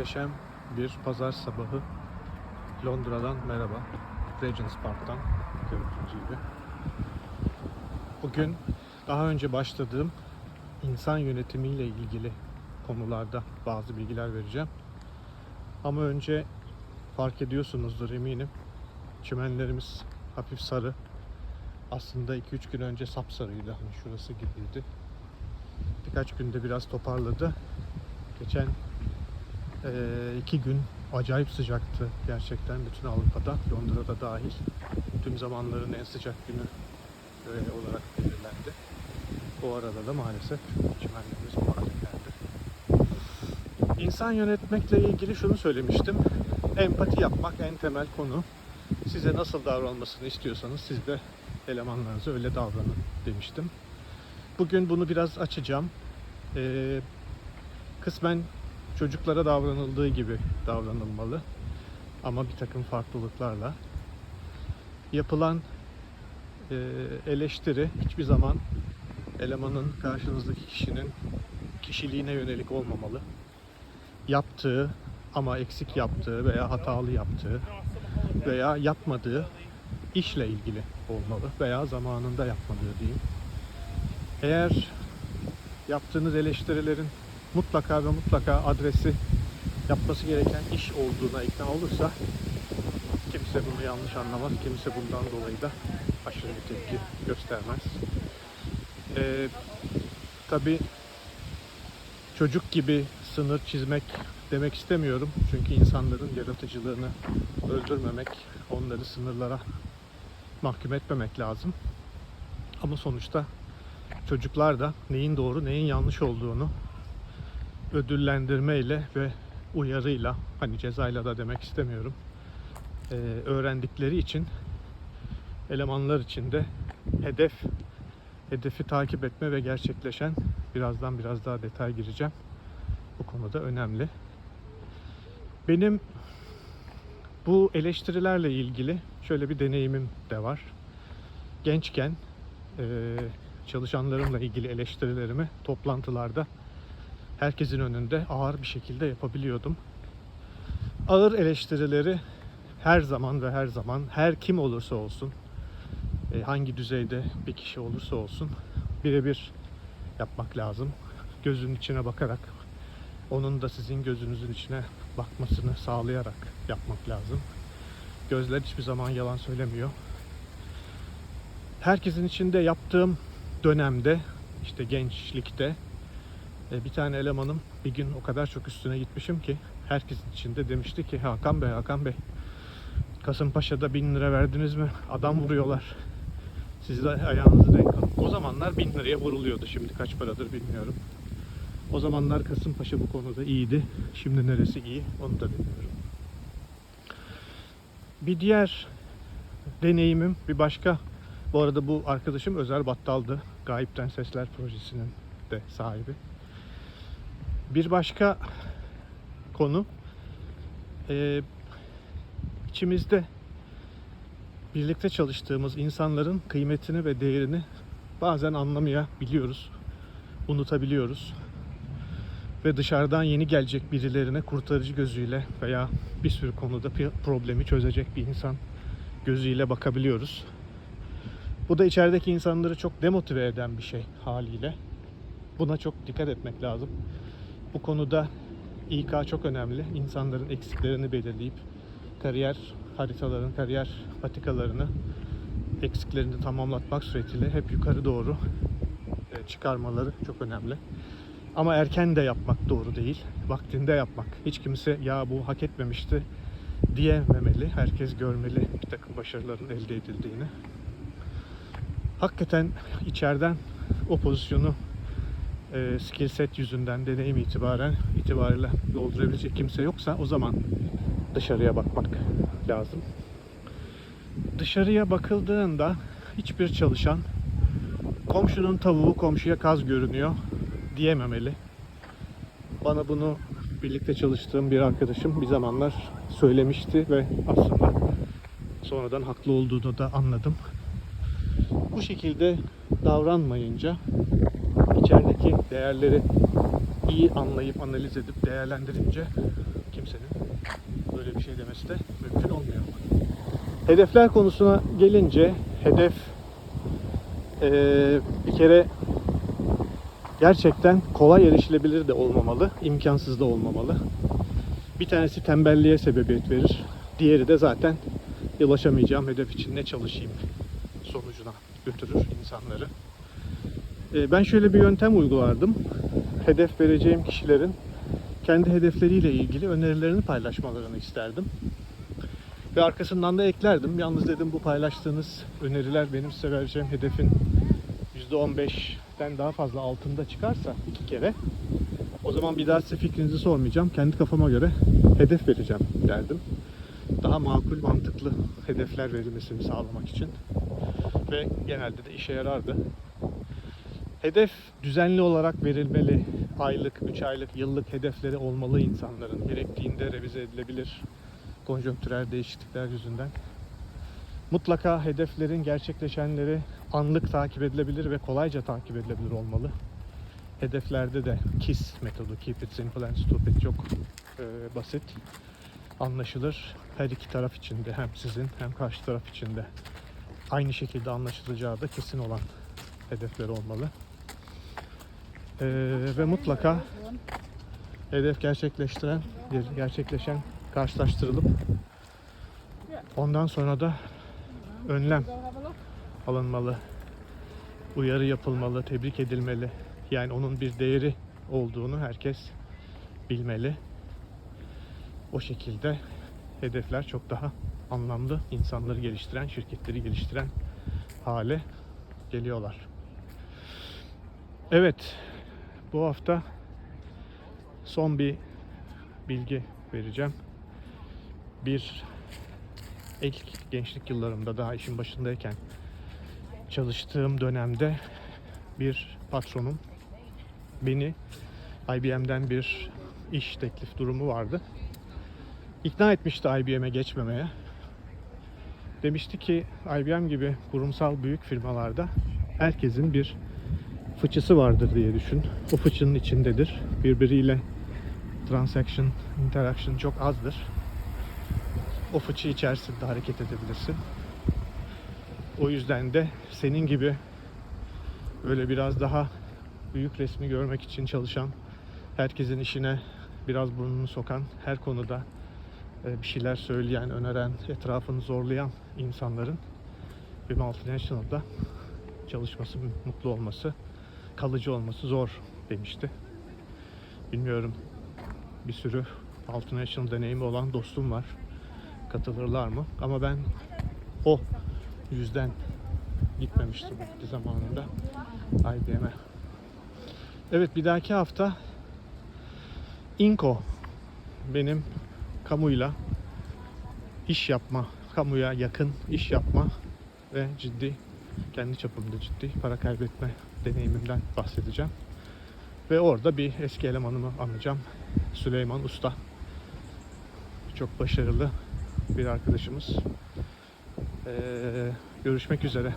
Muhteşem bir pazar sabahı Londra'dan merhaba. Regent's Park'tan görüntü gibi. Bugün daha önce başladığım insan yönetimiyle ilgili konularda bazı bilgiler vereceğim. Ama önce fark ediyorsunuzdur eminim. Çimenlerimiz hafif sarı. Aslında 2-3 gün önce sapsarıydı. Hani şurası gibiydi. Birkaç günde biraz toparladı. Geçen iki gün acayip sıcaktı gerçekten bütün Avrupa'da, Londra'da dahil. Tüm zamanların en sıcak günü eee, olarak belirlendi. O arada da maalesef çimenlerimiz bu hale geldi. İnsan yönetmekle ilgili şunu söylemiştim. Empati yapmak en temel konu. Size nasıl davranmasını istiyorsanız siz de elemanlarınıza öyle davranın demiştim. Bugün bunu biraz açacağım. Ee, kısmen çocuklara davranıldığı gibi davranılmalı. Ama bir takım farklılıklarla. Yapılan e, eleştiri hiçbir zaman elemanın karşınızdaki kişinin kişiliğine yönelik olmamalı. Yaptığı ama eksik yaptığı veya hatalı yaptığı veya yapmadığı işle ilgili olmalı veya zamanında yapmadığı diyeyim. Eğer yaptığınız eleştirilerin mutlaka ve mutlaka adresi yapması gereken iş olduğuna ikna olursa kimse bunu yanlış anlamaz. Kimse bundan dolayı da aşırı bir tepki göstermez. Ee, Tabi çocuk gibi sınır çizmek demek istemiyorum. Çünkü insanların yaratıcılığını öldürmemek, onları sınırlara mahkum etmemek lazım. Ama sonuçta çocuklar da neyin doğru neyin yanlış olduğunu ödüllendirmeyle ve uyarıyla hani cezayla da demek istemiyorum eee, öğrendikleri için elemanlar için de hedef hedefi takip etme ve gerçekleşen birazdan biraz daha detay gireceğim. Bu konuda önemli. Benim bu eleştirilerle ilgili şöyle bir deneyimim de var. Gençken eee, çalışanlarımla ilgili eleştirilerimi toplantılarda herkesin önünde ağır bir şekilde yapabiliyordum. Ağır eleştirileri her zaman ve her zaman her kim olursa olsun e, hangi düzeyde bir kişi olursa olsun birebir yapmak lazım. Gözünün içine bakarak onun da sizin gözünüzün içine bakmasını sağlayarak yapmak lazım. Gözler hiçbir zaman yalan söylemiyor. Herkesin içinde yaptığım dönemde işte gençlikte bir tane elemanım bir gün o kadar çok üstüne gitmişim ki herkesin içinde demişti ki Hakan Bey Hakan Bey Kasımpaşa'da bin lira verdiniz mi? Adam vuruyorlar. Siz de ayağınızı denk alın. O zamanlar bin liraya vuruluyordu. Şimdi kaç paradır bilmiyorum. O zamanlar Kasımpaşa bu konuda iyiydi. Şimdi neresi iyi onu da bilmiyorum. Bir diğer deneyimim bir başka. Bu arada bu arkadaşım Özer Battal'dı. Gayipten Sesler projesinin de sahibi. Bir başka konu eee içimizde birlikte çalıştığımız insanların kıymetini ve değerini bazen anlamayabiliyoruz, unutabiliyoruz. Ve dışarıdan yeni gelecek birilerine kurtarıcı gözüyle veya bir sürü konuda problemi çözecek bir insan gözüyle bakabiliyoruz. Bu da içerideki insanları çok demotive eden bir şey haliyle. Buna çok dikkat etmek lazım. Bu konuda İK çok önemli. İnsanların eksiklerini belirleyip kariyer haritalarını, kariyer patikalarını eksiklerini tamamlatmak suretiyle hep yukarı doğru e, çıkarmaları çok önemli. Ama erken de yapmak doğru değil. Vaktinde yapmak. Hiç kimse ya bu hak etmemişti diyememeli. Herkes görmeli bir takım başarıların elde edildiğini. Hakikaten içeriden o pozisyonu e, skill set yüzünden deneyim itibaren itibariyle doldurabilecek kimse yoksa o zaman dışarıya bakmak lazım. Dışarıya bakıldığında hiçbir çalışan komşunun tavuğu komşuya kaz görünüyor diyememeli. Bana bunu birlikte çalıştığım bir arkadaşım bir zamanlar söylemişti ve aslında sonradan haklı olduğunu da anladım. Bu şekilde davranmayınca içerideki değerleri iyi anlayıp analiz edip değerlendirince kimsenin böyle bir şey demesi de mümkün olmuyor. Hedefler konusuna gelince hedef eee, bir kere gerçekten kolay erişilebilir de olmamalı, imkansız da olmamalı. Bir tanesi tembelliğe sebebiyet verir. Diğeri de zaten ulaşamayacağım hedef için ne çalışayım sonucuna götürür insanları. Ee, Ben şöyle bir yöntem uygulardım. Hedef vereceğim kişilerin kendi hedefleriyle ilgili önerilerini paylaşmalarını isterdim. Ve arkasından da eklerdim. Yalnız dedim bu paylaştığınız öneriler benim size vereceğim hedefin %15'ten daha fazla altında çıkarsa iki kere o zaman bir daha size fikrinizi sormayacağım. Kendi kafama göre hedef vereceğim derdim. Daha makul, mantıklı hedefler verilmesini sağlamak için. Ve genelde de işe yarardı. Hedef düzenli olarak verilmeli. Aylık, 3 aylık, yıllık hedefleri olmalı insanların. Gerektiğinde revize edilebilir. Konjonktürel değişiklikler yüzünden. Mutlaka hedeflerin gerçekleşenleri anlık takip edilebilir ve kolayca takip edilebilir olmalı. Hedeflerde de KISS metodu, Keep It Simple and Stupid çok e, basit, anlaşılır. Her iki taraf için de hem sizin hem karşı taraf için de aynı şekilde anlaşılacağı da kesin olan hedefler olmalı. E, ve mutlaka hedef gerçekleştiren, gerçekleşen karşılaştırılıp ondan sonra da önlem alınmalı, uyarı yapılmalı, tebrik edilmeli. Yani onun bir değeri olduğunu herkes bilmeli. O şekilde hedefler çok daha anlamlı, insanları geliştiren, şirketleri geliştiren hale geliyorlar. Evet, bu hafta son bir bilgi vereceğim. Bir ilk gençlik yıllarımda daha işin başındayken çalıştığım dönemde bir patronum beni IBM'den bir iş teklif durumu vardı. İkna etmişti IBM'e geçmemeye. Demişti ki IBM gibi kurumsal büyük firmalarda herkesin bir fıçısı vardır diye düşün. O fıçının içindedir. Birbiriyle transaction, interaction çok azdır. O fıçı içerisinde hareket edebilirsin. O yüzden de senin gibi öyle biraz daha büyük resmi görmek için çalışan, herkesin işine biraz burnunu sokan, her konuda e, bir şeyler söyleyen, öneren, etrafını zorlayan insanların bir multinational'da çalışması, mutlu olması, kalıcı olması zor demişti. Bilmiyorum bir sürü multinational deneyimi olan dostum var. Katılırlar mı? Ama ben o yüzden gitmemiştim vakti zamanında IBM'e. Evet bir dahaki hafta Inco benim kamuyla iş yapma, kamuya yakın iş yapma ve ciddi kendi çapımda ciddi para kaybetme deneyimimden bahsedeceğim. Ve orada bir eski elemanımı anacağım. Süleyman Usta. Çok başarılı bir arkadaşımız. Ee, görüşmek üzere.